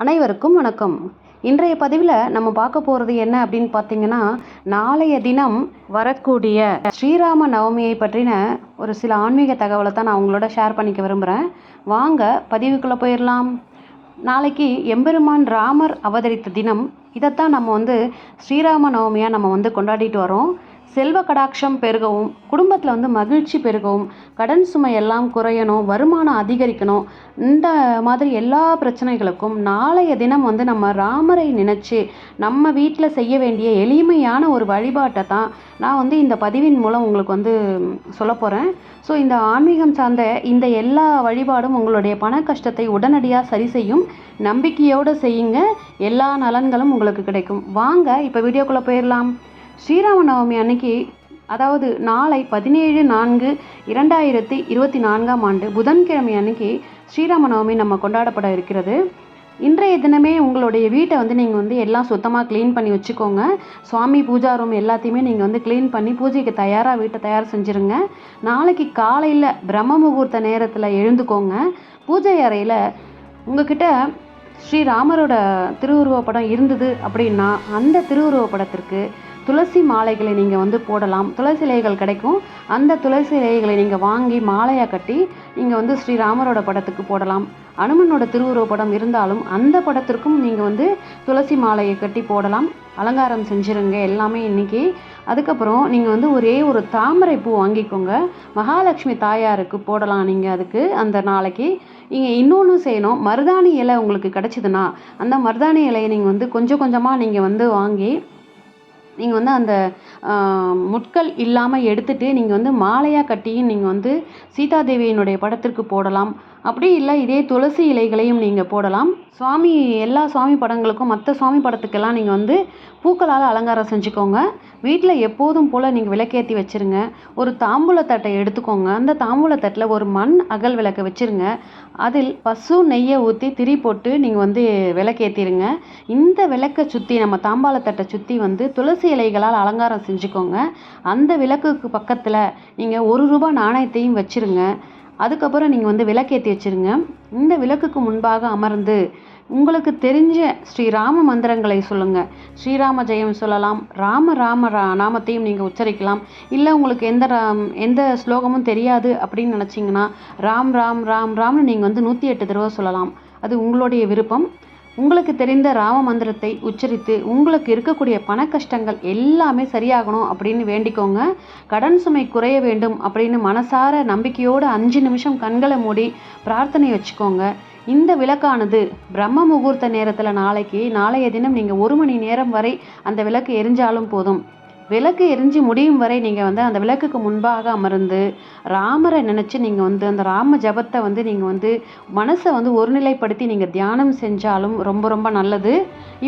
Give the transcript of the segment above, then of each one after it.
அனைவருக்கும் வணக்கம். இன்றைய பதிவில் நம்ம பார்க்க போகிறது என்ன அப்படின்னு பார்த்தீங்கன்னா நாளைய தினம் வரக்கூடிய ஸ்ரீராம நவமியை பற்றின ஒரு சில ஆன்மீக தகவலை தான் நான் உங்களோட ஷேர் பண்ணிக்க விரும்புகிறேன் வாங்க பதிவுக்குள்ளே போயிடலாம் நாளைக்கு எம்பெருமான் ராமர் அவதரித்த தினம் இதைத்தான் நம்ம வந்து ஸ்ரீராம நவமியாக நம்ம வந்து கொண்டாடிட்டு வரோம். செல்வ கடாட்சம் பெருகவும் குடும்பத்தில் வந்து மகிழ்ச்சி பெருகவும் கடன் சுமை எல்லாம் குறையணும் வருமானம் அதிகரிக்கணும் இந்த மாதிரி எல்லா பிரச்சனைகளுக்கும் நாளைய தினம் வந்து நம்ம ராமரை நினச்சி நம்ம வீட்டில் செய்ய வேண்டிய எளிமையான ஒரு வழிபாட்டை தான் நான் வந்து இந்த பதிவின் மூலம் உங்களுக்கு வந்து சொல்ல போகிறேன் ஸோ இந்த ஆன்மீகம் சார்ந்த இந்த எல்லா வழிபாடும் உங்களுடைய பண கஷ்டத்தை உடனடியாக சரி செய்யும். நம்பிக்கையோடு செய்யுங்க. எல்லா நலன்களும் உங்களுக்கு கிடைக்கும். வாங்க இப்போ வீடியோக்குள்ளே போயிடலாம். ஸ்ரீராம நவமி அன்னைக்கு அதாவது நாளை பதினேழு நான்கு இரண்டாயிரத்தி இருபத்தி நான்காம் ஆண்டு புதன்கிழமை அன்னைக்கு ஸ்ரீராம நவமி நம்ம கொண்டாடப்பட இருக்கிறது. இன்றைய தினமே உங்களுடைய வீட்டை வந்து நீங்கள் வந்து எல்லாம் சுத்தமாக க்ளீன் பண்ணி வச்சுக்கோங்க. சுவாமி பூஜா ரூம் எல்லாத்தையுமே நீங்கள் வந்து க்ளீன் பண்ணி பூஜைக்கு தயாராக வீட்டை தயார் செஞ்சுருங்க. நாளைக்கு காலையில் பிரம்ம முகூர்த்த நேரத்தில் எழுந்துக்கோங்க. பூஜை அறையில் உங்ககிட்ட ஸ்ரீராமரோட திருவுருவப்படம் இருந்தது அப்படின்னா அந்த திருவுருவப்படத்திற்கு படத்திற்கு துளசி மாலைகளை நீங்கள் வந்து போடலாம். துளசி இலைகள் கிடைக்கும். அந்த துளசி இலைகளை நீங்கள் வாங்கி மாலையாக கட்டி நீங்கள் வந்து ஸ்ரீராமரோட படத்துக்கு போடலாம். அனுமனோட திருவுருவ படம் இருந்தாலும் அந்த படத்திற்கும் நீங்கள் வந்து துளசி மாலையை கட்டி போடலாம். அலங்காரம் செஞ்சுருங்க எல்லாமே இன்றைக்கி அதுக்கப்புறம் நீங்கள் வந்து ஒரே ஒரு தாமரை பூ வாங்கிக்கோங்க. மகாலட்சுமி தாயாருக்கு போடலாம் நீங்கள் அதுக்கு அந்த நாளைக்கு. நீங்கள் இன்னொன்று செய்யணும். மருதாணி இலை உங்களுக்கு கிடச்சிதுன்னா அந்த மருதாணி இலையை நீங்கள் வந்து கொஞ்சம் கொஞ்சமாக நீங்கள் வந்து வாங்கி நீங்கள் வந்து அந்த முட்கள் இல்லாமல் எடுத்துகிட்டு நீங்கள் வந்து மாலையாக கட்டியும் நீங்கள் வந்து சீதாதேவியினுடைய படத்திற்கு போடலாம். அப்படி இல்லை இதே துளசி இலைகளையும் நீங்கள் போடலாம். சுவாமி எல்லா சுவாமி படங்களுக்கும் மற்ற சுவாமி படத்துக்கெல்லாம் நீங்கள் வந்து பூக்களால் அலங்காரம் செஞ்சுக்கோங்க. வீட்டில் எப்போதும் போல் நீங்கள் விளக்கேற்றி வச்சுருங்க. ஒரு தாம்பூலத்தட்டை எடுத்துக்கோங்க. அந்த தாம்பூலத்தட்டில் ஒரு மண் அகல் விளக்கை வச்சுருங்க. அதில் பசு நெய்யை ஊற்றி திரி போட்டு நீங்கள் வந்து விளக்கேற்றிருங்க இந்த விளக்கை சுற்றி நம்ம தாம்பாளத்தட்டை சுற்றி வந்து துளசி இலைகளால் அலங்காரம் செஞ்சுக்கோங்க. அந்த விளக்குக்கு பக்கத்தில் நீங்கள் ஒரு ரூபா நாணயத்தையும் வச்சுருங்க. அதுக்கப்புறம் நீங்கள் வந்து விளக்கேற்றி வச்சுருங்க. இந்த விளக்குக்கு முன்பாக அமர்ந்து உங்களுக்கு தெரிஞ்ச ஸ்ரீராம மந்திரங்களை சொல்லுங்கள் ஸ்ரீராம ஜெயம் சொல்லலாம். ராம ராம ரா நாமத்தையும் நீங்கள் உச்சரிக்கலாம். இல்லை உங்களுக்கு எந்த ராம் எந்த ஸ்லோகமும் தெரியாது அப்படின்னு நினச்சிங்கன்னா ராம் ராம் ராம் ராம்னு நீங்கள் வந்து நூற்றி எட்டு தடவை சொல்லலாம். அது உங்களுடைய விருப்பம். உங்களுக்கு தெரிந்த ராம மந்திரத்தை உச்சரித்து உங்களுக்கு இருக்கக்கூடிய பண கஷ்டங்கள் எல்லாமே சரியாகணும் அப்படின்னு வேண்டிக்கோங்க. கடன் சுமை குறைய வேண்டும் அப்படின்னு மனசார நம்பிக்கையோடு அஞ்சு நிமிஷம் கண்களை மூடி பிரார்த்தனை வச்சுக்கோங்க. இந்த விளக்கானது பிரம்ம முகூர்த்த நேரத்தில் நாளைக்கு நாளைய தினம் நீங்கள் ஒரு மணி நேரம் வரை அந்த விளக்கு எரிஞ்சாலும் போதும். விளக்கு எரிஞ்சு முடியும் வரை நீங்கள் வந்து அந்த விளக்குக்கு முன்பாக அமர்ந்து ராமரை நினச்சி நீங்கள் வந்து அந்த ராம ஜபத்தை வந்து நீங்கள் வந்து மனசை வந்து ஒருநிலைப்படுத்தி நீங்கள் தியானம் செஞ்சாலும் ரொம்ப ரொம்ப நல்லது.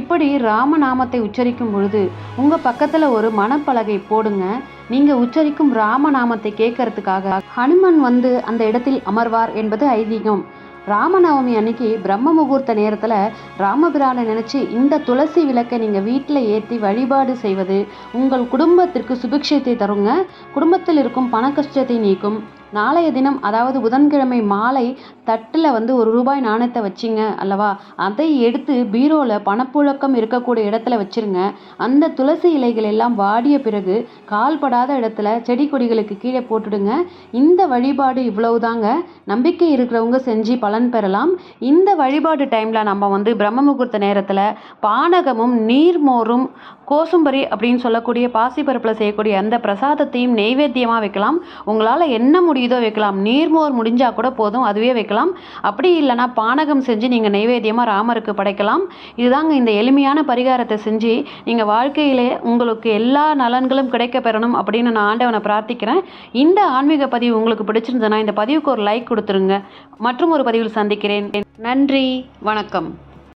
இப்படி ராமநாமத்தை உச்சரிக்கும் பொழுது உங்கள் பக்கத்தில் ஒரு மனப்பலகை போடுங்க. நீங்கள் உச்சரிக்கும் ராமநாமத்தை கேட்கறதுக்காக ஹனுமன் வந்து அந்த இடத்தில் அமர்வார் என்பது ஐதீகம். ராமநவமி அன்னைக்கு பிரம்ம முகூர்த்த நேரத்தில் ராமபிரானை நினச்சி இந்த துளசி விளக்கை நீங்கள் வீட்டில் ஏற்றி வழிபாடு செய்வது உங்கள் குடும்பத்திற்கு சுபிக்ஷத்தை தருங்க. குடும்பத்தில் இருக்கும் பண கஷ்டத்தை நீக்கும். நாளைய தினம் அதாவது புதன்கிழமை மாலை தட்டில் வந்து ஒரு ரூபாய் நாணயத்தை வச்சிங்க அல்லவா? அதை எடுத்து பீரோவில் பணப்புழக்கம் இருக்கக்கூடிய இடத்துல வச்சிருங்க. அந்த துளசி இலைகள் எல்லாம் வாடிய பிறகு கால்படாத இடத்துல செடி கொடிகளுக்கு கீழே போட்டுடுங்க. இந்த வழிபாடு இவ்வளவுதாங்க. நம்பிக்கை இருக்கிறவங்க செஞ்சு பலன் பெறலாம். இந்த வழிபாடு டைமில் நம்ம வந்து பிரம்ம முகூர்த்த நேரத்தில் பானகமும் நீர்மோரும் கோசும்பரி அப்படின்னு சொல்லக்கூடிய பாசிப்பருப்பில் செய்யக்கூடிய அந்த பிரசாதத்தையும் நெய்வேத்தியமாக வைக்கலாம். உங்களால் என்ன முடியுதோ வைக்கலாம். நீர்மோர் முடிஞ்சால் கூட போதும் அதுவே வைக்கலாம். அப்படி இல்லைனா பானகம் செஞ்சு நீங்கள் நைவேத்தியமாக ராமருக்கு படைக்கலாம். இதுதாங்க இந்த எளிமையான பரிகாரத்தை செஞ்சு நீங்கள் வாழ்க்கையிலே உங்களுக்கு எல்லா நலன்களும் கிடைக்க பெறணும் அப்படின்னு நான் ஆண்டவனை பிரார்த்திக்கிறேன். இந்த ஆன்மீக பதிவு உங்களுக்கு பிடிச்சிருந்ததுன்னா இந்த பதிவுக்கு ஒரு லைக் கொடுத்துருங்க. மற்றும் ஒரு பதிவில் சந்திக்கிறேன். நன்றி வணக்கம்.